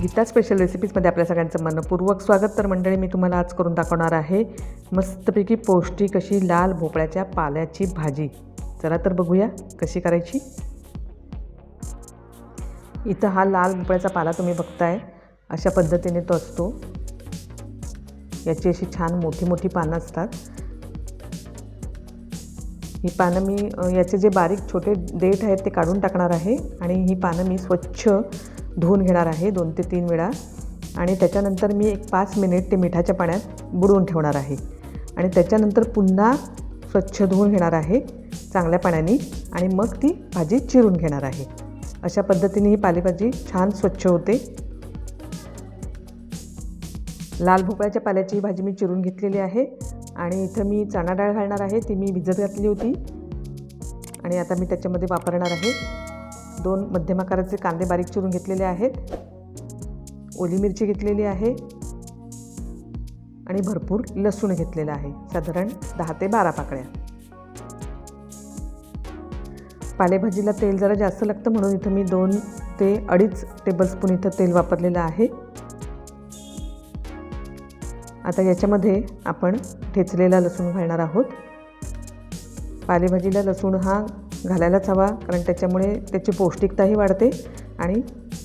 Gita special रेसिपीजमध्ये आपल्या सगळ्यांचं मनपूर्वक स्वागत. तर मंडळी मी तुम्हाला आज करून दाखवणार आहे मस्तपैकी पौष्टिक अशी लाल भोपळ्याच्या पाल्याची भाजी. चला तर बघूया कशी करायची. इथं हा लाल भोपळ्याचा पाला तुम्ही बघताय. अशा पद्धतीने तो असतो. याची अशी छान मोठी मोठी पानं असतात. ही पानं मी याचे जे बारीक छोटे देठ आहेत ते काढून टाकणार आहे आणि ही पानं मी स्वच्छ धुवून घेणार आहे दोन ते तीन वेळा. आणि त्याच्यानंतर मी एक पाच मिनिट ते मिठाच्या पाण्यात बुडवून ठेवणार आहे. आणि त्याच्यानंतर पुन्हा स्वच्छ धुवून घेणार आहे चांगल्या पाण्याने. आणि मग ती भाजी चिरून घेणार आहे. अशा पद्धतीने ही पालेभाजी छान स्वच्छ होते. लाल भोपळ्याच्या पाल्याची ही भाजी मी चिरून घेतलेली आहे. आणि इथं मी चणा डाळ घालणार आहे ती मी भिजत घातली होती. आणि आता मी त्याच्यामध्ये वापरणार आहे. दोन मध्यम आकाराचे कांदे बारीक चिरून घेतलेले आहेत. ओली मिरची घेतलेली आहे. आणि भरपूर लसूण घेतलेलं आहे. साधारण दहा ते बारा पाकळ्या. पालेभाजीला तेल जरा जास्त लागतं म्हणून इथं मी दोन ते अडीच टेबलस्पून इथं तेल वापरलेलं आहे. आता याच्यामध्ये आपण ठेचलेला लसूण घालणार आहोत. पालेभाजीला लसूण हा घालायलाच हवा कारण त्याच्यामुळे त्याची पौष्टिकताही वाढते आणि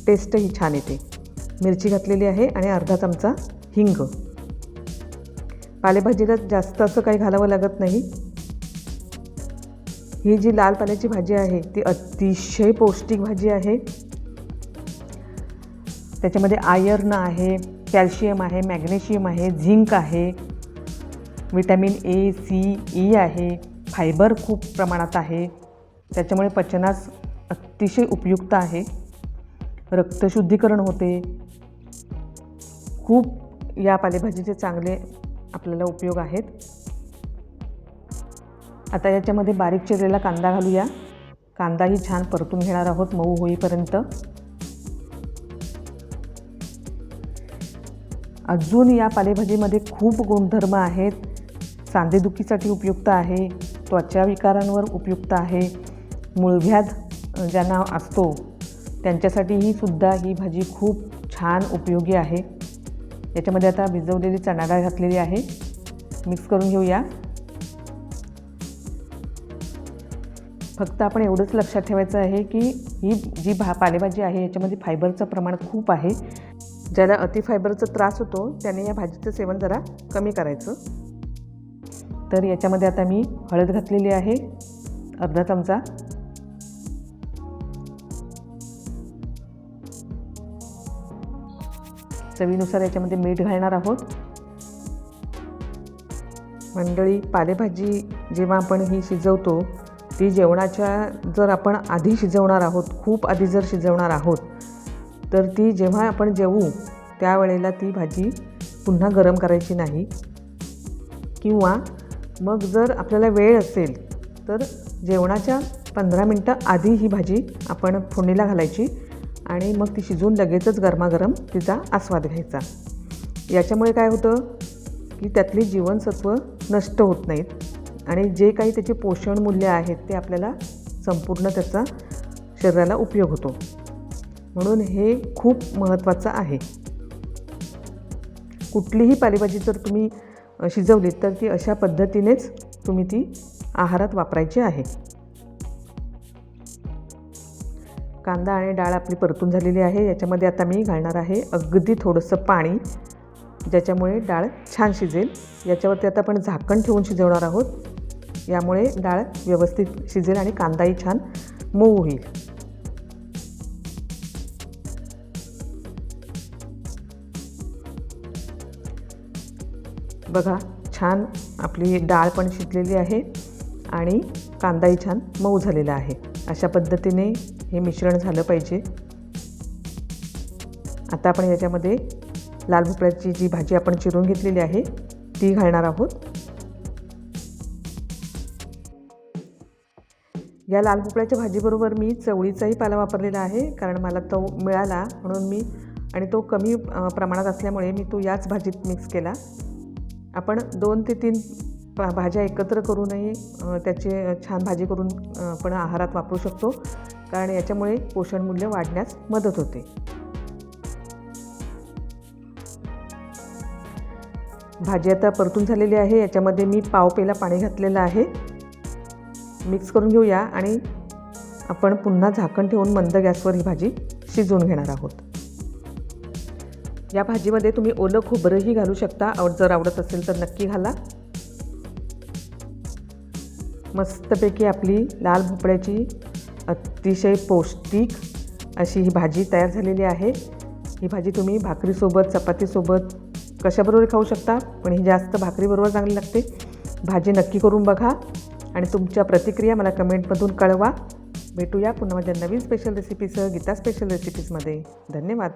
टेस्टही छान येते. मिरची घातलेली आहे आणि अर्धा चमचा हिंग. पालेभाजीला जास्त असं काही घालावं लागत नाही. ही जी लाल पाल्याची भाजी आहे ती अतिशय पौष्टिक भाजी आहे. त्याच्यामध्ये आयर्न आहे कॅल्शियम आहे मॅग्नेशियम आहे झिंक आहे. विटॅमिन ए सी ई आहे. फायबर खूप प्रमाणात आहे. त्याच्यामुळे पचनास अतिशय उपयुक्त आहे. रक्तशुद्धीकरण होते. खूप या पालेभाजीचे चांगले आपल्याला उपयोग आहेत. आता याच्यामध्ये बारीक चिरलेला कांदा घालूया. कांदाही छान परतून घेणार आहोत मऊ होईपर्यंत. अजून या पालेभाजीमध्ये खूप गुणधर्म आहेत. सांधेदुखीसाठी उपयुक्त आहे त्वचा विकारांवर उपयुक्त आहे. मुळव्याध ज्यांना असतो त्यांच्यासाठीही सुद्धा ही भाजी खूप छान उपयोगी आहे. याच्यामध्ये आता भिजवलेली चणा डाळ घातलेली आहे. मिक्स करून घेऊया. फक्त आपण एवढंच लक्षात ठेवायचं आहे की ही जी भा पालेभाजी आहे याच्यामध्ये फायबरचं प्रमाण खूप आहे. ज्याला अतिफायबरचा त्रास होतो त्याने या भाजीचं सेवन जरा कमी करायचं. तर याच्यामध्ये आता मी हळद घातलेली आहे. अर्धा चमचा. चवीनुसार याच्यामध्ये मीठ घालणार आहोत. मंडळी पालेभाजी जेव्हा आपण ही शिजवतो ती जेवणाच्या जर आपण आधी शिजवणार आहोत खूप आधी जर शिजवणार आहोत तर ती जेव्हा आपण जेवू त्यावेळेला ती भाजी पुन्हा गरम करायची नाही. किंवा मग जर आपल्याला वेळ असेल तर जेवणाच्या पंधरा मिनटं आधी ही भाजी आपण फोडणीला घालायची. आणि मग ती शिजवून लगेचच गरमागरम तिचा आस्वाद घ्यायचा. याच्यामुळे काय होतं की त्यातली जीवनसत्व नष्ट होत नाहीत आणि जे काही त्याचे पोषण मूल्य आहेत ते आपल्याला संपूर्ण त्याचा शरीराला उपयोग होतो. म्हणून हे खूप महत्त्वाचं आहे. कुठलीही पालेभाजी जर तुम्ही शिजवलीत शिजवली तर ती अशा पद्धतीनेच तुम्ही ती आहारात वापरायची आहे. कांदा आणि डाळ आपली परतून झालेली आहे. याच्यामध्ये आता मी घालणार आहे अगदी थोडंसं पाणी ज्याच्यामुळे डाळ छान शिजेल. याच्यावरती आता आपण झाकण ठेवून शिजवणार आहोत. यामुळे डाळ व्यवस्थित शिजेल आणि कांदाही छान मऊ होईल. बघा छान आपली डाळ पण शिजलेली आहे. आणि कांदाही छान मऊ झालेला आहे. अशा पद्धतीने हे मिश्रण झालं पाहिजे. आता आपण याच्यामध्ये लाल भोपळ्याची जी भाजी आपण चिरून घेतलेली आहे ती घालणार आहोत. या लाल भोपळ्याच्या भाजीबरोबर मी चवळीचाही पाला वापरलेला आहे कारण मला तो मिळाला म्हणून मी आणि तो कमी प्रमाणात असल्यामुळे मी तो याच भाजीत मिक्स केला. आपण दोन ते तीन भाज्या एकत्र करूनही त्याचे छान भाजी करून आपण आहारात वापरू शकतो. कारण याच्यामुळे पोषण मूल्य वाढण्यास मदत होते. भाजी आता परतून झालेली आहे. याच्यामध्ये मी पाव पेला पाणी घातलेलं आहे. मिक्स करून घेऊया आणि आपण पुन्हा झाकण ठेवून मंद गॅसवर ही भाजी शिजवून घेणार आहोत. या भाजीमध्ये तुम्ही ओलं खोबरंही घालू शकता. जर आवडत असेल तर नक्की घाला. मस्तपैकी आपली लाल भोपळ्याची अतिशय पौष्टिक अशी ही भाजी तयार झालेली आहे. ही भाजी तुम्ही भाकरीसोबत चपातीसोबत कशाबरोबर खाऊ शकता पण ही जास्त भाकरीबरोबर चांगली लागते. भाजी नक्की करून बघा आणि तुमच्या प्रतिक्रिया मला कमेंटमधून कळवा. भेटूया पुन्हा माझ्या नवीन स्पेशल रेसिपीसह गीता स्पेशल रेसिपीजमध्ये धन्यवाद.